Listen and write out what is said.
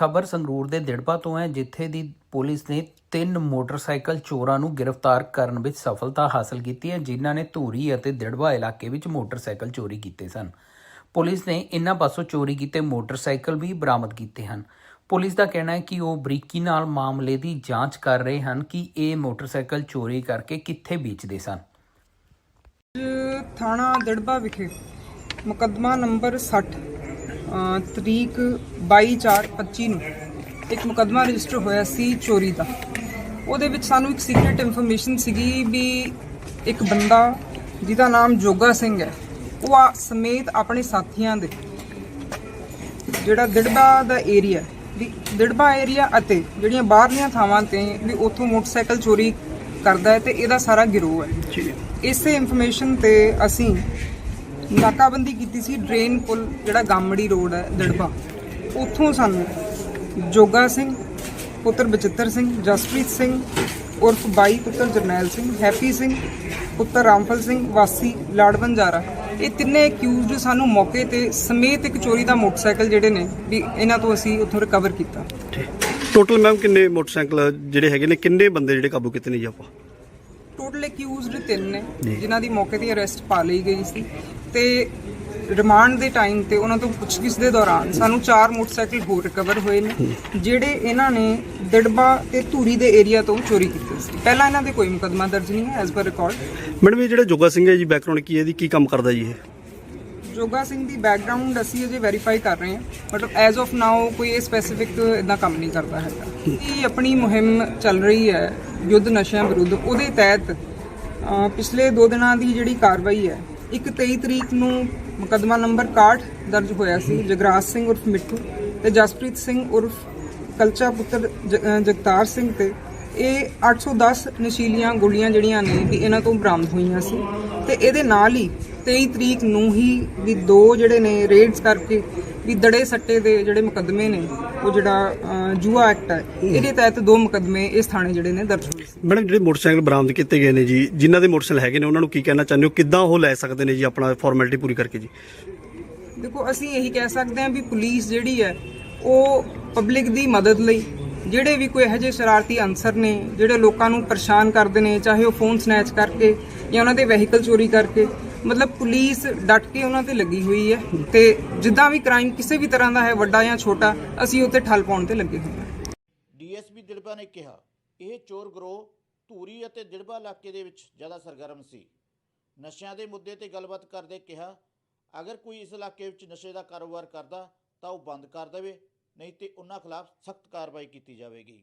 ਖਬਰ ਸੰਗਰੂਰ ਦੇ ਦਿੜਪਾ ਤੋਂ ਹੈ, ਜਿੱਥੇ ਦੀ ਪੁਲਿਸ ਨੇ ਤਿੰਨ ਮੋਟਰਸਾਈਕਲ ਚੋਰਾਂ ਨੂੰ ਗ੍ਰਿਫਤਾਰ ਕਰਨ ਵਿੱਚ ਸਫਲਤਾ ਹਾਸਲ ਕੀਤੀ ਹੈ, ਜਿਨ੍ਹਾਂ ਨੇ ਧੂਰੀ ਅਤੇ ਦਿੜਬਾ ਇਲਾਕੇ ਵਿੱਚ ਮੋਟਰਸਾਈਕਲ ਚੋਰੀ ਕੀਤੇ ਸਨ। ਪੁਲਿਸ ਨੇ ਇਨ੍ਹਾਂ ਪਾਸੋਂ ਚੋਰੀ ਕੀਤੇ ਮੋਟਰਸਾਈਕਲ ਵੀ ਬਰਾਮਦ ਕੀਤੇ ਹਨ। ਪੁਲਿਸ ਦਾ ਕਹਿਣਾ ਹੈ ਕਿ ਉਹ ਬਰੀਕੀ ਨਾਲ ਮਾਮਲੇ ਦੀ ਜਾਂਚ ਕਰ ਰਹੇ ਹਨ ਕਿ ਇਹ ਮੋਟਰਸਾਈਕਲ ਚੋਰੀ ਕਰਕੇ ਕਿੱਥੇ ਵੇਚਦੇ ਸਨ। ਥਾਣਾ ਦੜਬਾ ਵਿਖੇ ਮੁਕੱਦਮਾ ਨੰਬਰ 60 ਤਰੀਕ 22/4/25 ਨੂੰ ਇੱਕ ਮੁਕੱਦਮਾ ਰਜਿਸਟਰ ਹੋਇਆ ਸੀ ਚੋਰੀ ਦਾ। ਉਹਦੇ ਵਿੱਚ ਸਾਨੂੰ ਇੱਕ ਸੀਕ੍ਰੀਟ ਇਨਫੋਰਮੇਸ਼ਨ ਸੀਗੀ ਵੀ ਇੱਕ ਬੰਦਾ ਜਿਹਦਾ ਨਾਮ ਜੋਗਾ ਸਿੰਘ ਹੈ ਉਹ ਆ ਸਮੇਤ ਆਪਣੇ ਸਾਥੀਆਂ ਦੇ। ਜਿਹੜਾ ਦਿੜਬਾ ਦਾ ਏਰੀਆ ਵੀ ਦਿੜਬਾ ਏਰੀਆ ਅਤੇ ਜਿਹੜੀਆਂ ਬਾਹਰਲੀਆਂ ਥਾਵਾਂ ਤੇ ਵੀ ਉੱਥੋਂ ਮੋਟਰਸਾਈਕਲ ਚੋਰੀ ਕਰਦਾ ਹੈ ਤੇ ਇਹਦਾ ਸਾਰਾ ਗਿਰੋਹ ਹੈ। ਇਸੇ ਇਨਫੋਰਮੇਸ਼ਨ ਤੇ ਅਸੀਂ ਨਾਕਾਬੰਦੀ ਕੀਤੀ ਸੀ ਡਰੇਨ ਪੁਲ, ਜਿਹੜਾ ਗਾਮੜੀ ਰੋਡ ਹੈ, ਦੜਬਾ। ਉੱਥੋਂ ਸਾਨੂੰ ਜੋਗਾ ਸਿੰਘ, ਪੁੱਤਰ ਬਚਿੱਤਰ ਸਿੰਘ, ਜਸਪ੍ਰੀਤ ਸਿੰਘ, ਉਰਫ ਬਾਈ ਪੁੱਤਰ ਜਰਨੈਲ ਸਿੰਘ, ਹੈਪੀ ਸਿੰਘ, ਪੁੱਤਰ ਰਾਮਫਲ ਸਿੰਘ, ਵਾਸੀ ਲਾੜਵਨ ਜਾਰਾ। ਇਹ ਤਿੰਨੇ ਅਕਿਊਜ਼ਡ ਸਾਨੂੰ ਮੌਕੇ ਤੇ ਸਮੇਤ ਇੱਕ ਚੋਰੀ ਦਾ ਮੋਟਰਸਾਈਕਲ ਜਿਹੜੇ ਨੇ, ਵੀ ਇਹਨਾਂ ਤੋਂ ਅਸੀਂ ਉੱਥੋਂ ਰਿਕਵਰ ਕੀਤਾ। ਟੋਟਲ ਮੈਮ ਕਿੰਨੇ ਮੋਟਰਸਾਈਕਲ ਜਿਹੜੇ ਹੈਗੇ ਨੇ, ਕਿੰਨੇ ਬੰਦੇ ਜਿਹੜੇ ਕਾਬੂ ਕੀਤੇ ਨੇ ਜੀ ਆਪਾਂ? ਟੋਟਲ ਅਕਿਊਜ਼ਡ ਤਿੰਨ ਨੇ। ਜਿਨ੍ਹਾਂ ਦੀ ਮੌਕੇ ਤੇ ਅਰੈਸਟ ਪਾ ਲਈ ਗਈ ਸੀ। ਤੇ ਰਿਮਾਂਡ ਦੇ ਟਾਈਮ ਤੇ ਉਹਨਾਂ ਤੋਂ ਪੁੱਛਗਿੱਛ ਦੇ ਦੌਰਾਨ ਸਾਨੂੰ ਚਾਰ ਮੋਟਰਸਾਈਕਲ ਹੋਰ ਰਿਕਵਰ ਹੋਏ ਨੇ ਜਿਹੜੇ ਇਹਨਾਂ ਨੇ ਦਿੜਬਾ ਤੇ ਧੂਰੀ ਦੇ ਏਰੀਆ ਤੋਂ ਚੋਰੀ ਕੀਤੇ ਸੀ। ਪਹਿਲਾਂ ਇਹਨਾਂ ਦੇ ਕੋਈ ਮੁਕੱਦਮਾ ਦਰਜ ਨਹੀਂ ਹੈ ਐਜ਼ ਪਰ ਰਿਕਾਰਡ ਮੈਡਮ ਇਹ ਜਿਹੜਾ ਜੋਗਾ ਸਿੰਘ ਹੈ ਜੀ ਬੈਕਗ੍ਰਾਉਂਡ ਕੀ ਹੈ? ਇਹਦੀ ਕੀ ਕੰਮ ਕਰਦਾ ਜੀ ਇਹ? ਜੋਗਾ ਸਿੰਘ ਦੀ ਬੈਕਗ੍ਰਾਉਂਡ ਅਸੀਂ ਅਜੇ ਵੈਰੀਫਾਈ ਕਰ ਰਹੇ ਹਾਂ ਬਟ ਐਜ਼ ਆਫ ਨਾਓ ਕੋਈ ਇਹ ਸਪੈਸੀਫਿਕ ਇਦਾਂ ਕੰਮ ਨਹੀਂ ਕਰਦਾ ਹੈਗਾ। ਇਹ ਆਪਣੀ ਮੁਹਿੰਮ ਚੱਲ ਰਹੀ ਹੈ, ਯੁੱਧ ਨਸ਼ਿਆਂ ਵਿਰੁੱਧ, ਉਹਦੇ ਤਹਿਤ ਪਿਛਲੇ 2 ਦਿਨਾਂ ਦੀ ਜਿਹੜੀ ਕਾਰਵਾਈ ਹੈ, ਇੱਕ 23 ਤਰੀਕ ਨੂੰ ਮੁਕੱਦਮਾ ਨੰਬਰ 61 ਦਰਜ ਹੋਇਆ ਸੀ, ਜਗਰਾਜ ਸਿੰਘ ਉਰਫ ਮਿੱਠੂ ਤੇ ਜਸਪ੍ਰੀਤ ਸਿੰਘ ਉਰਫ ਕਲਚਾ ਪੁੱਤਰ ਜ- ਜਗਤਾਰ ਸਿੰਘ ਤੇ। ਇਹ 810 ਨਸ਼ੀਲੀਆਂ ਗੋਲੀਆਂ ਜਿਹੜੀਆਂ ਨੇ ਵੀ ਇਹਨਾਂ ਤੋਂ ਬਰਾਮਦ ਹੋਈਆਂ ਸੀ ਤੇ ਇਹਦੇ ਨਾਲ ਹੀ 23 ਤਰੀਕ ਨੂੰ ਹੀ ਵੀ ਦੋ ਜਿਹੜੇ ਨੇ ਰੇਡਸ ਕਰਕੇ ਵੀ ਦੜੇ ਸੱਟੇ ਦੇ ਜਿਹੜੇ ਮੁਕੱਦਮੇ ਨੇ ਉਹ ਜਿਹੜਾ ਜੂਆ ਐਕਟ ਹੈ ਇਹਦੇ ਤਹਿਤ ਦੋ ਮੁਕੱਦਮੇ ਇਸ ਥਾਣੇ ਜਿਹੜੇ ਨੇ ਦਰਜ ਹੋਏ ਸੀ। ਮੈਡਮ ਜਿਹੜੇ ਮੋਟਰਸਾਈਕਲ ਬਰਾਮਦ ਕੀਤੇ ਗਏ ਨੇ ਜੀ ਜਿਨ੍ਹਾਂ ਦੇ ਮੋਟਰਸਾਈਕਲ ਹੈਗੇ ਨੇ ਉਹਨਾਂ ਨੂੰ ਕੀ ਕਹਿਣਾ ਚਾਹੁੰਦੇ ਹੋ? ਕਿੱਦਾਂ ਉਹ ਲੈ ਸਕਦੇ ਨੇ ਜੀ ਆਪਣਾ ਫਾਰਮੈਲਿਟੀ ਪੂਰੀ ਕਰਕੇ ਜੀ? ਦੇਖੋ ਅਸੀਂ ਇਹੀ ਕਹਿ ਸਕਦੇ ਹਾਂ ਵੀ ਪੁਲਿਸ ਜਿਹੜੀ ਹੈ ਉਹ ਪਬਲਿਕ ਦੀ ਮਦਦ ਲਈ ਜਿਹੜੇ ਵੀ ਕੋਈ ਇਹੋ ਜਿਹੇ ਸ਼ਰਾਰਤੀ ਅਨਸਰ ਨੇ, ਜਿਹੜੇ ਲੋਕਾਂ ਨੂੰ ਪਰੇਸ਼ਾਨ ਕਰਦੇ ਨੇ, ਚਾਹੇ ਉਹ ਫੋਨ ਸਨੈਚ ਕਰਕੇ ਜਾਂ ਉਹਨਾਂ ਦੇ ਵਹੀਕਲ ਚੋਰੀ ਕਰਕੇ, ਮਤਲਬ ਪੁਲਿਸ ਡਟ ਕੇ ਉਹਨਾਂ ਤੇ ਲੱਗੀ ਹੋਈ ਹੈ ਤੇ ਜਿੱਦਾਂ ਵੀ ਕ੍ਰਾਈਮ ਕਿਸੇ ਵੀ ਤਰ੍ਹਾਂ ਦਾ ਹੈ, ਵੱਡਾ ਜਾਂ ਛੋਟਾ, ਅਸੀਂ ਉੱਤੇ ਠੱਲ ਪਾਉਣ ਤੇ ਲੱਗੇ ਹੋਏ ਹਾਂ। ਡੀਐਸਪੀ ਦਿਲਬਾ ਨੇ ਕਿਹਾ, ਇਹ ਚੋਰ ਗਰੋਹ ਧੂਰੀ ਅਤੇ ਦਿਲਬਾ ਇਲਾਕੇ ਦੇ ਵਿੱਚ ਜ਼ਿਆਦਾ ਸਰਗਰਮ ਸੀ। ਨਸ਼ਿਆਂ ਦੇ ਮੁੱਦੇ ਤੇ ਗੱਲਬਾਤ ਕਰਦੇ ਕਿਹਾ, ਅਗਰ ਕੋਈ ਇਸ ਇਲਾਕੇ ਵਿੱਚ ਨਸ਼ੇ ਦਾ ਕਾਰੋਬਾਰ ਕਰਦਾ, ਤਾਂ ਉਹ ਬੰਦ ਕਰ ਦੇਵੇ। ਨਹੀਂ ਤੇ ਉਹਨਾਂ ਖਿਲਾਫ ਸਖਤ ਕਾਰਵਾਈ ਕੀਤੀ ਜਾਵੇਗੀ।